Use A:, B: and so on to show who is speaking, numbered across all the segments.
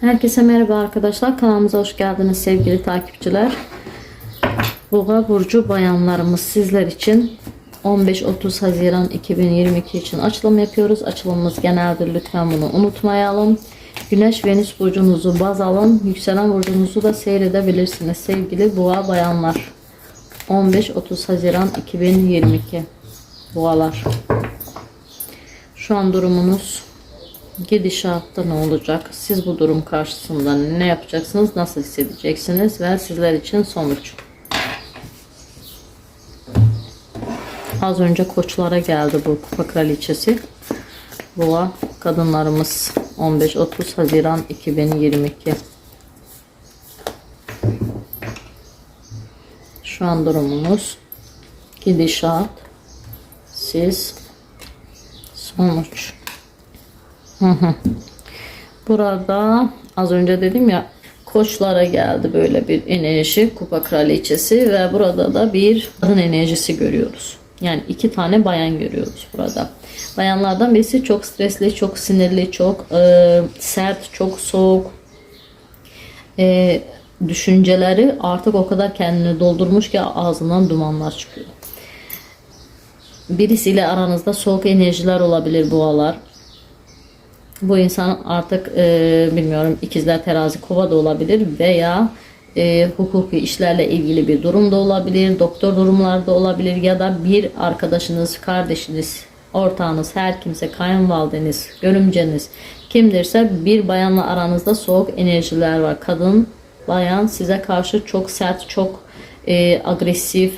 A: Herkese merhaba arkadaşlar. Kanalımıza hoş geldiniz sevgili takipçiler. Boğa burcu bayanlarımız sizler için 15-30 Haziran 2022 için açılım yapıyoruz. Açılımımız geneldir. Lütfen bunu unutmayalım. Güneş Venüs burcunuzu baz alın. Yükselen burcunuzu da seyredebilirsiniz sevgili boğa bayanlar. 15-30 Haziran 2022 boğalar. Şu an durumunuz gidişatta ne olacak? Siz bu durum karşısında ne yapacaksınız? Nasıl hissedeceksiniz? Ve sizler için sonuç. Az önce koçlara geldi bu kupa kraliçesi. Boğa kadınlarımız 15-30 Haziran 2022. Şu an durumumuz gidişat, siz, sonuç. Burada az önce dedim ya koçlara geldi böyle bir enerji kupa kraliçesi ve burada da bir kadın enerjisi görüyoruz. Yani iki tane bayan görüyoruz burada. Bayanlardan birisi çok stresli, çok sinirli, çok e, sert, çok soğuk. E, düşünceleri artık o kadar kendini doldurmuş ki ağzından dumanlar çıkıyor. Birisiyle aranızda soğuk enerjiler olabilir boğalar. Bu insan artık e, bilmiyorum ikizler terazi kova da olabilir veya e, hukuki işlerle ilgili bir durum da olabilir, doktor durumlarda olabilir ya da bir arkadaşınız, kardeşiniz, ortağınız, her kimse, kayınvalideniz, görümceniz kimdirse bir bayanla aranızda soğuk enerjiler var. Kadın, bayan size karşı çok sert, çok e, agresif,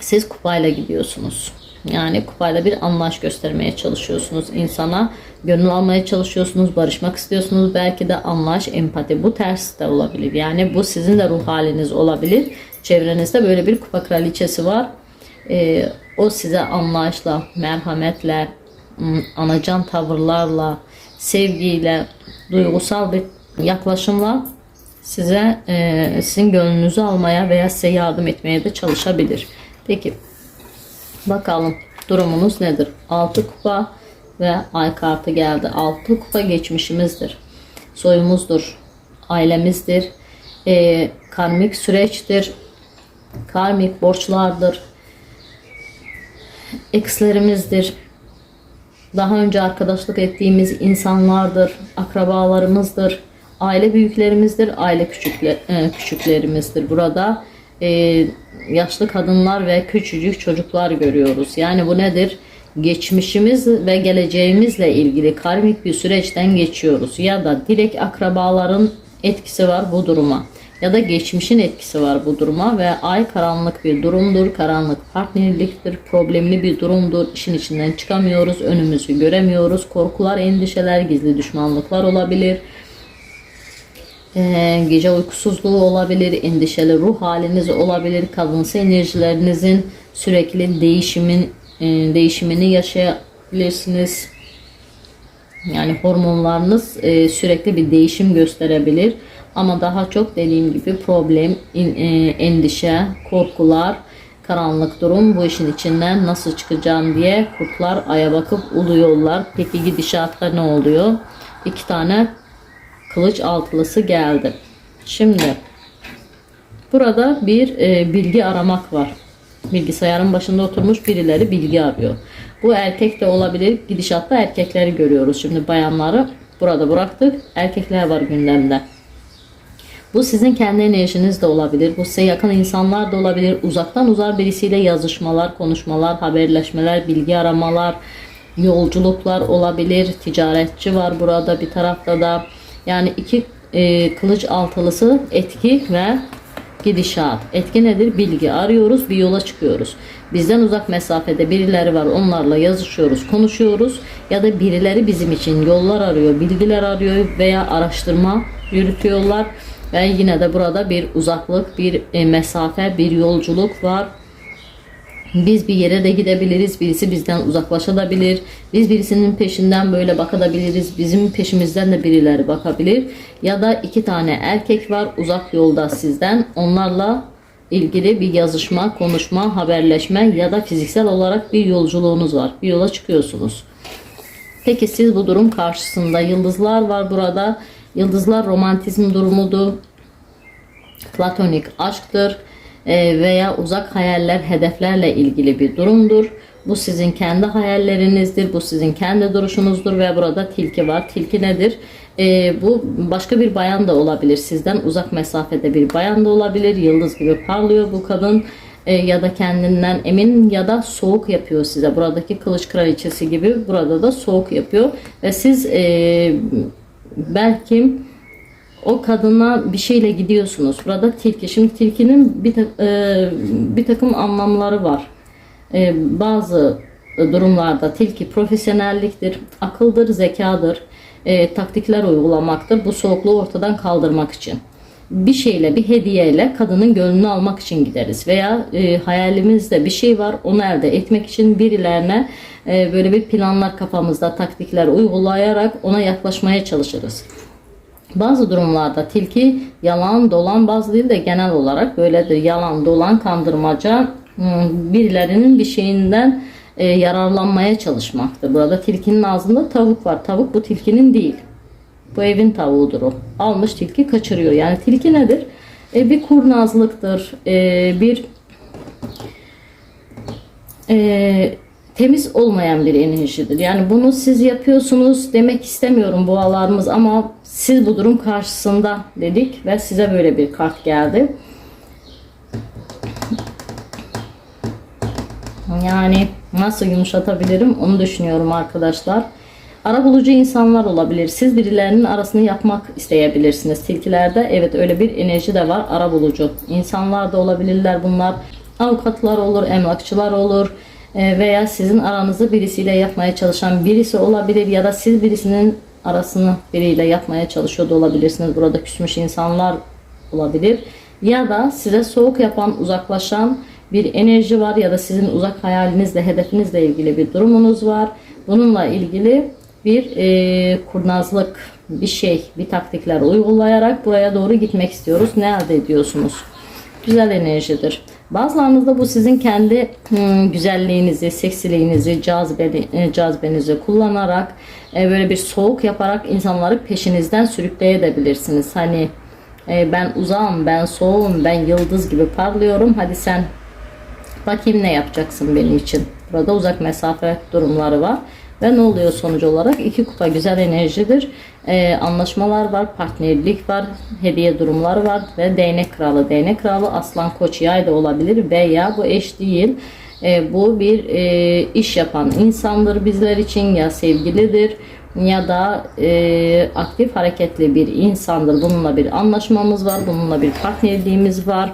A: siz kupayla gidiyorsunuz. Yani kupayla bir anlaş göstermeye çalışıyorsunuz insana. Gönül almaya çalışıyorsunuz, barışmak istiyorsunuz. Belki de anlaş, empati bu ters de olabilir. Yani bu sizin de ruh haliniz olabilir. Çevrenizde böyle bir kupa kraliçesi var. Ee, o size anlayışla, merhametle, anacan tavırlarla, sevgiyle, duygusal bir yaklaşımla size e, sizin gönlünüzü almaya veya size yardım etmeye de çalışabilir. Peki bakalım durumunuz nedir? 6 kupa ve ay kartı geldi. 6 kupa geçmişimizdir. Soyumuzdur. Ailemizdir. E, karmik süreçtir. Karmik borçlardır. Ekslerimizdir. Daha önce arkadaşlık ettiğimiz insanlardır. Akrabalarımızdır. Aile büyüklerimizdir. Aile küçükle, e, küçüklerimizdir. Burada e, yaşlı kadınlar ve küçücük çocuklar görüyoruz. Yani bu nedir? Geçmişimiz ve geleceğimizle ilgili karmik bir süreçten geçiyoruz. Ya da direkt akrabaların etkisi var bu duruma. Ya da geçmişin etkisi var bu duruma ve ay karanlık bir durumdur. Karanlık partnerliktir. Problemli bir durumdur. İşin içinden çıkamıyoruz. Önümüzü göremiyoruz. Korkular, endişeler, gizli düşmanlıklar olabilir. Ee, gece uykusuzluğu olabilir, endişeli ruh haliniz olabilir, kadınsı enerjilerinizin sürekli değişimin e, değişimini yaşayabilirsiniz. Yani hormonlarınız e, sürekli bir değişim gösterebilir. Ama daha çok dediğim gibi problem, e, endişe, korkular, karanlık durum bu işin içinden nasıl çıkacağım diye kurtlar aya bakıp uluyorlar. Peki gidişatta ne oluyor? İki tane kılıç altılısı geldi. Şimdi burada bir e, bilgi aramak var. Bilgisayarın başında oturmuş birileri bilgi arıyor. Bu erkek de olabilir. Gidişatta erkekleri görüyoruz. Şimdi bayanları burada bıraktık. Erkekler var gündemde. Bu sizin kendi enerjiniz de olabilir. Bu size yakın insanlar da olabilir. Uzaktan uzar birisiyle yazışmalar, konuşmalar, haberleşmeler, bilgi aramalar, yolculuklar olabilir. Ticaretçi var burada bir tarafta da. Yani iki e, kılıç altılısı etki ve gidişat. Etki nedir? Bilgi arıyoruz, bir yola çıkıyoruz. Bizden uzak mesafede birileri var, onlarla yazışıyoruz, konuşuyoruz ya da birileri bizim için yollar arıyor, bilgiler arıyor veya araştırma yürütüyorlar ve yine de burada bir uzaklık, bir e, mesafe, bir yolculuk var. Biz bir yere de gidebiliriz. Birisi bizden uzaklaşabilir. Biz birisinin peşinden böyle bakabiliriz. Bizim peşimizden de birileri bakabilir. Ya da iki tane erkek var uzak yolda sizden. Onlarla ilgili bir yazışma, konuşma, haberleşme ya da fiziksel olarak bir yolculuğunuz var. Bir yola çıkıyorsunuz. Peki siz bu durum karşısında yıldızlar var burada. Yıldızlar romantizm durumudur. Platonik aşktır veya uzak hayaller, hedeflerle ilgili bir durumdur. Bu sizin kendi hayallerinizdir, bu sizin kendi duruşunuzdur ve burada tilki var. Tilki nedir? E, bu başka bir bayan da olabilir. Sizden uzak mesafede bir bayan da olabilir. Yıldız gibi parlıyor bu kadın E, ya da kendinden emin ya da soğuk yapıyor size. Buradaki kılıç kraliçesi gibi burada da soğuk yapıyor ve siz e, belki o kadına bir şeyle gidiyorsunuz. Burada tilki. Şimdi tilkinin bir, ta- e, bir takım anlamları var. E, bazı durumlarda tilki profesyonelliktir, akıldır, zekadır, e, taktikler uygulamaktır. Bu soğukluğu ortadan kaldırmak için. Bir şeyle, bir hediyeyle kadının gönlünü almak için gideriz. Veya e, hayalimizde bir şey var, onu elde etmek için birilerine e, böyle bir planlar kafamızda, taktikler uygulayarak ona yaklaşmaya çalışırız. Bazı durumlarda tilki yalan dolan bazı değil de genel olarak böyledir. Yalan dolan kandırmaca hmm, birilerinin bir şeyinden e, yararlanmaya çalışmaktır. Burada tilkinin ağzında tavuk var. Tavuk bu tilkinin değil. Bu evin tavuğudur o. Almış tilki kaçırıyor. Yani tilki nedir? E, bir kurnazlıktır. E, bir e, temiz olmayan bir enerjidir. Yani bunu siz yapıyorsunuz demek istemiyorum boğalarımız ama siz bu durum karşısında dedik ve size böyle bir kart geldi. Yani nasıl yumuşatabilirim onu düşünüyorum arkadaşlar. Ara bulucu insanlar olabilir. Siz birilerinin arasını yapmak isteyebilirsiniz. Tilkilerde evet öyle bir enerji de var. Ara bulucu. İnsanlar da olabilirler bunlar. Avukatlar olur, emlakçılar olur veya sizin aranızı birisiyle yapmaya çalışan birisi olabilir ya da siz birisinin arasını biriyle yapmaya çalışıyor da olabilirsiniz. Burada küsmüş insanlar olabilir. Ya da size soğuk yapan, uzaklaşan bir enerji var ya da sizin uzak hayalinizle, hedefinizle ilgili bir durumunuz var. Bununla ilgili bir e, kurnazlık, bir şey, bir taktikler uygulayarak buraya doğru gitmek istiyoruz. Ne elde ediyorsunuz? Güzel enerjidir. Bazılarınızda bu sizin kendi hmm, güzelliğinizi, seksiliğinizi, cazibeli, e, cazibenizi kullanarak e, böyle bir soğuk yaparak insanları peşinizden sürükleyebilirsiniz. Hani e, ben uzağım, ben soğuğum, ben yıldız gibi parlıyorum. Hadi sen bakayım ne yapacaksın benim için. Burada uzak mesafe durumları var. Ve ne oluyor sonuç olarak? İki kupa güzel enerjidir. Ee, anlaşmalar var, partnerlik var, hediye durumları var ve değnek kralı. Değnek kralı aslan koç yay da olabilir veya bu eş değil. Ee, bu bir e, iş yapan insandır bizler için ya sevgilidir ya da e, aktif hareketli bir insandır. Bununla bir anlaşmamız var, bununla bir partnerliğimiz var.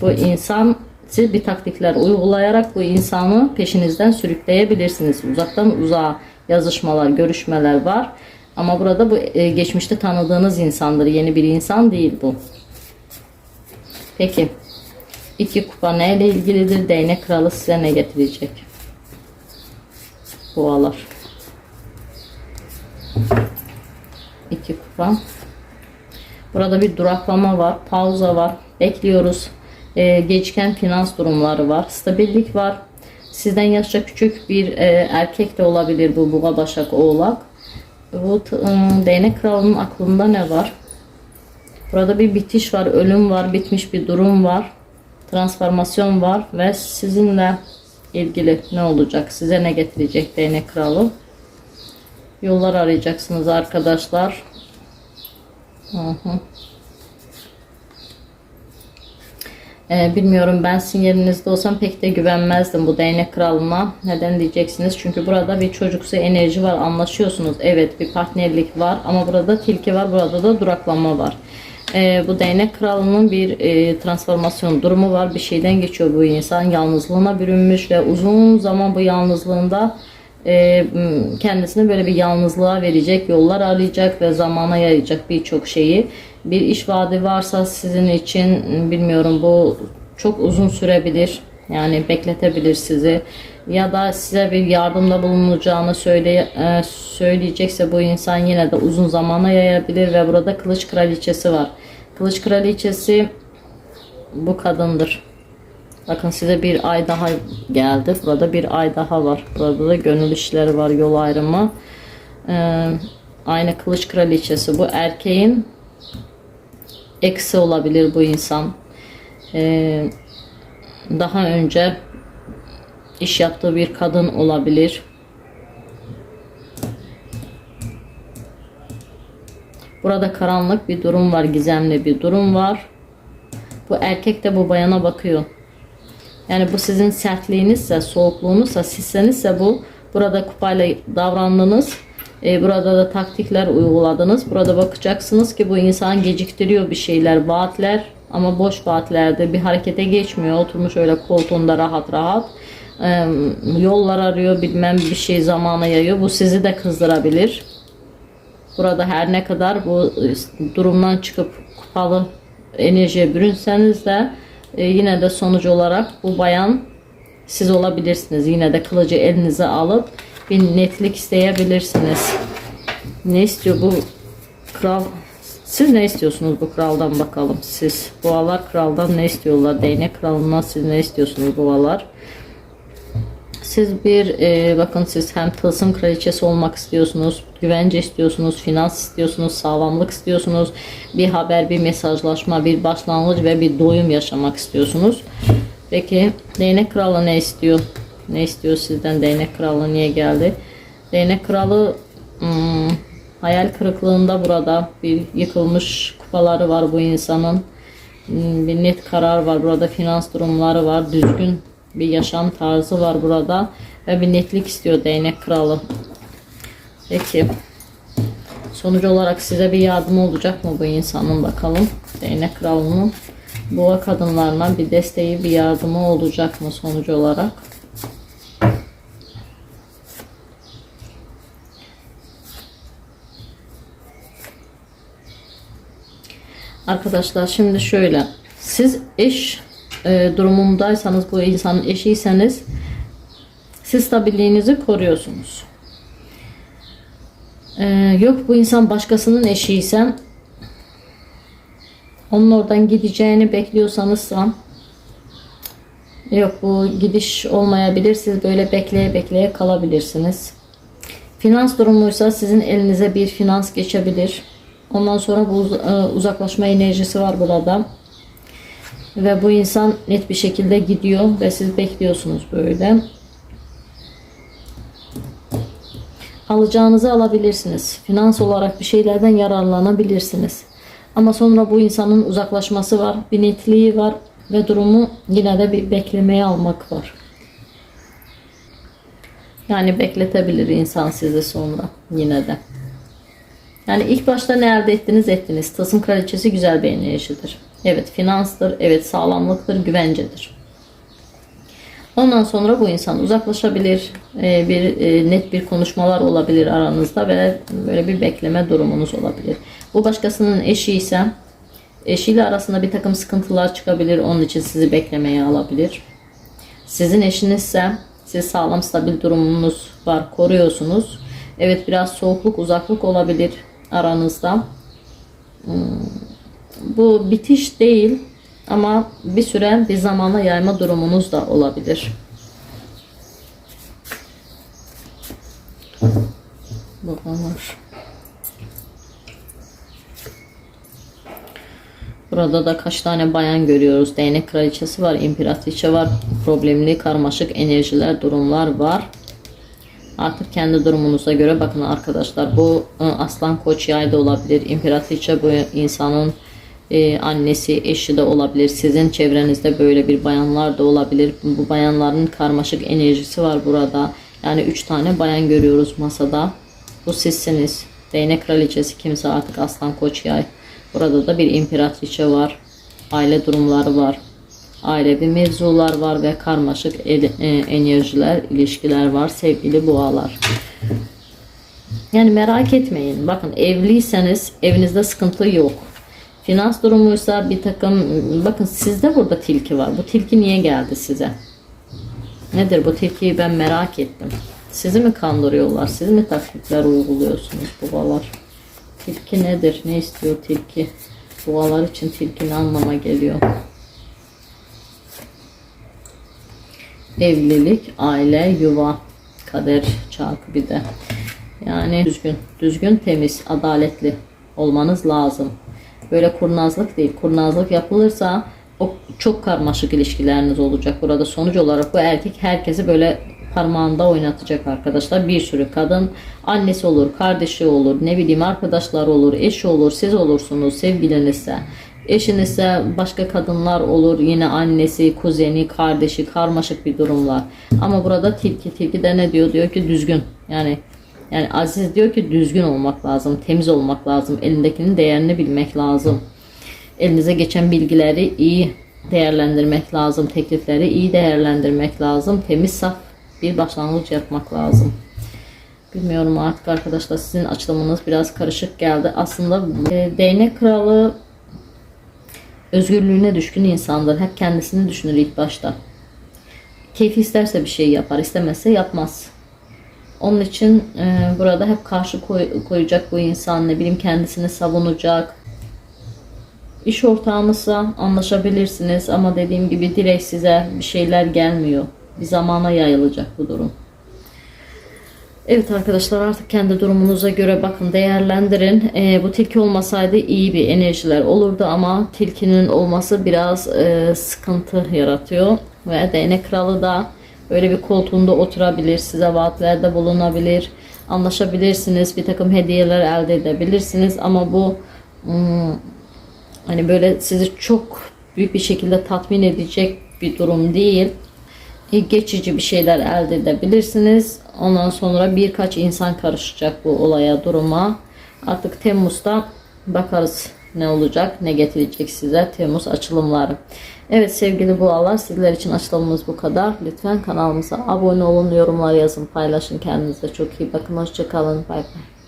A: Bu insan siz bir taktikler uygulayarak bu insanı peşinizden sürükleyebilirsiniz. Uzaktan uzağa yazışmalar, görüşmeler var. Ama burada bu e, geçmişte tanıdığınız insandır. Yeni bir insan değil bu. Peki. İki kupa neyle ilgilidir? Değnek kralı size ne getirecek? Boğalar. İki kupa. Burada bir duraklama var. Pauza var. Bekliyoruz. Ee, geçken finans durumları var. Stabillik var. Sizden yaşça küçük bir e, erkek de olabilir bu Boğa Başak Oğlak. Bu ım, değnek kralının aklında ne var? Burada bir bitiş var, ölüm var, bitmiş bir durum var. Transformasyon var ve sizinle ilgili ne olacak? Size ne getirecek değnek kralı? Yollar arayacaksınız arkadaşlar. Hı hı. Ee, bilmiyorum ben sizin yerinizde olsam pek de güvenmezdim bu değnek kralına. Neden diyeceksiniz? Çünkü burada bir çocuksu enerji var anlaşıyorsunuz. Evet bir partnerlik var ama burada tilki var burada da duraklama var. Ee, bu değnek kralının bir e, transformasyon durumu var. Bir şeyden geçiyor bu insan. Yalnızlığına bürünmüş ve uzun zaman bu yalnızlığında e, m, kendisini böyle bir yalnızlığa verecek yollar arayacak ve zamana yayacak birçok şeyi. Bir iş vaadi varsa sizin için bilmiyorum bu çok uzun sürebilir. Yani bekletebilir sizi. Ya da size bir yardımda bulunacağını söyle, e, söyleyecekse bu insan yine de uzun zamana yayabilir ve burada kılıç kraliçesi var. Kılıç kraliçesi bu kadındır. Bakın size bir ay daha geldi. Burada bir ay daha var. Burada da gönül işleri var, yol ayrımı. Ee, Aynı kılıç kraliçesi. Bu erkeğin eksi olabilir bu insan. Ee, daha önce iş yaptığı bir kadın olabilir. Burada karanlık bir durum var, gizemli bir durum var. Bu erkek de bu bayana bakıyor. Yani bu sizin sertliğinizse, soğukluğunuzsa, sizsenizse bu burada kupayla davrandınız. Ee, burada da taktikler uyguladınız. Burada bakacaksınız ki bu insan geciktiriyor bir şeyler, vaatler ama boş vaatlerde bir harekete geçmiyor. Oturmuş öyle koltuğunda rahat rahat. Ee, yollar arıyor, bilmem bir şey zamana yayıyor. Bu sizi de kızdırabilir. Burada her ne kadar bu e, durumdan çıkıp kupalı enerjiye bürünseniz de e, yine de sonuç olarak bu bayan siz olabilirsiniz. Yine de kılıcı elinize alıp bir netlik isteyebilirsiniz. Ne istiyor bu kral? Siz ne istiyorsunuz bu kraldan bakalım. Siz boğalar kraldan ne istiyorlar? Değnek kralından siz ne istiyorsunuz boğalar? Siz bir e, bakın siz hem tılsım kraliçesi olmak istiyorsunuz, güvence istiyorsunuz, finans istiyorsunuz, sağlamlık istiyorsunuz, bir haber, bir mesajlaşma, bir başlangıç ve bir doyum yaşamak istiyorsunuz. Peki değnek kralı ne istiyor? Ne istiyor sizden değnek kralı niye geldi? Değnek kralı hmm, hayal kırıklığında burada bir yıkılmış kupaları var bu insanın. Hmm, Bir net karar var burada finans durumları var düzgün bir yaşam tarzı var burada ve bir netlik istiyor değnek kralı. Peki sonuç olarak size bir yardım olacak mı bu insanın bakalım değnek kralının boğa kadınlarına bir desteği bir yardımı olacak mı sonuç olarak? Arkadaşlar şimdi şöyle siz eş e, durumundaysanız bu insanın eşiyseniz siz stabilliğinizi koruyorsunuz. E, yok bu insan başkasının eşiyse onun oradan gideceğini bekliyorsanızsa yok bu gidiş olmayabilir. Siz böyle bekleye bekleye kalabilirsiniz. Finans durumuysa sizin elinize bir finans geçebilir. Ondan sonra bu e, uzaklaşma enerjisi var burada. Ve bu insan net bir şekilde gidiyor ve siz bekliyorsunuz böyle. Alacağınızı alabilirsiniz. Finans olarak bir şeylerden yararlanabilirsiniz. Ama sonra bu insanın uzaklaşması var, bir netliği var ve durumu yine de bir beklemeye almak var. Yani bekletebilir insan sizi sonra yine de. Yani ilk başta ne elde ettiniz ettiniz. Tasım kraliçesi güzel bir enerjidir. Evet finanstır, evet sağlamlıktır, güvencedir. Ondan sonra bu insan uzaklaşabilir, e, bir e, net bir konuşmalar olabilir aranızda ve böyle bir bekleme durumunuz olabilir. Bu başkasının eşi ise eşiyle arasında bir takım sıkıntılar çıkabilir, onun için sizi beklemeye alabilir. Sizin eşinizse siz sağlam stabil durumunuz var, koruyorsunuz. Evet biraz soğukluk, uzaklık olabilir aranızda. Bu bitiş değil ama bir süre bir zamana yayma durumunuz da olabilir. Babalar. Burada da kaç tane bayan görüyoruz. Değnek kraliçesi var, imparatriçe var. Problemli, karmaşık enerjiler, durumlar var. Artık kendi durumunuza göre bakın arkadaşlar. Bu e, aslan koç yay da olabilir. İmparatriçe bu insanın e, annesi, eşi de olabilir. Sizin çevrenizde böyle bir bayanlar da olabilir. Bu bayanların karmaşık enerjisi var burada. Yani üç tane bayan görüyoruz masada. Bu sizsiniz. Değnek kraliçesi kimse artık aslan koç yay. Burada da bir imparatriçe var. Aile durumları var. Ailevi mevzular var ve karmaşık e, enerjiler, ilişkiler var sevgili boğalar. Yani merak etmeyin. Bakın evliyseniz evinizde sıkıntı yok. Finans durumuysa bir takım bakın sizde burada tilki var. Bu tilki niye geldi size? Nedir bu tilkiyi ben merak ettim. Sizi mi kandırıyorlar? Siz mi taktikler uyguluyorsunuz babalar? Tilki nedir? Ne istiyor tilki? Boğalar için tilki ne anlama geliyor? Evlilik, aile, yuva, kader çarkı bir de. Yani düzgün, düzgün, temiz, adaletli olmanız lazım. Böyle kurnazlık değil. Kurnazlık yapılırsa o çok karmaşık ilişkileriniz olacak. Burada sonuç olarak bu erkek herkesi böyle parmağında oynatacak arkadaşlar. Bir sürü kadın annesi olur, kardeşi olur, ne bileyim arkadaşlar olur, eşi olur, siz olursunuz, sevgilinizse. Eşinizse başka kadınlar olur, yine annesi, kuzeni, kardeşi, karmaşık bir durumlar. Ama burada tilki, tilki de ne diyor? Diyor ki düzgün. Yani yani Aziz diyor ki düzgün olmak lazım, temiz olmak lazım, elindekinin değerini bilmek lazım. Elinize geçen bilgileri iyi değerlendirmek lazım, teklifleri iyi değerlendirmek lazım, temiz saf bir başlangıç yapmak lazım. Bilmiyorum artık arkadaşlar sizin açılımınız biraz karışık geldi. Aslında e, değnek kralı özgürlüğüne düşkün insandır. Hep kendisini düşünür ilk başta. Keyfi isterse bir şey yapar, istemezse yapmaz. Onun için e, burada hep karşı koy- koyacak bu insan ne bileyim kendisini savunacak. İş ortağınızsa anlaşabilirsiniz ama dediğim gibi direkt size bir şeyler gelmiyor. Bir zamana yayılacak bu durum. Evet arkadaşlar artık kendi durumunuza göre bakın değerlendirin. Ee, bu tilki olmasaydı iyi bir enerjiler olurdu ama tilkinin olması biraz e, sıkıntı yaratıyor. Ve değnek kralı da böyle bir koltuğunda oturabilir, size vaatlerde bulunabilir, anlaşabilirsiniz, bir takım hediyeler elde edebilirsiniz ama bu hmm, hani böyle sizi çok büyük bir şekilde tatmin edecek bir durum değil geçici bir şeyler elde edebilirsiniz. Ondan sonra birkaç insan karışacak bu olaya, duruma. Artık Temmuz'da bakarız ne olacak, ne getirecek size Temmuz açılımları. Evet sevgili boğalar sizler için açılımımız bu kadar. Lütfen kanalımıza abone olun, yorumlar yazın, paylaşın. Kendinize çok iyi bakın. Hoşçakalın. Bay bay.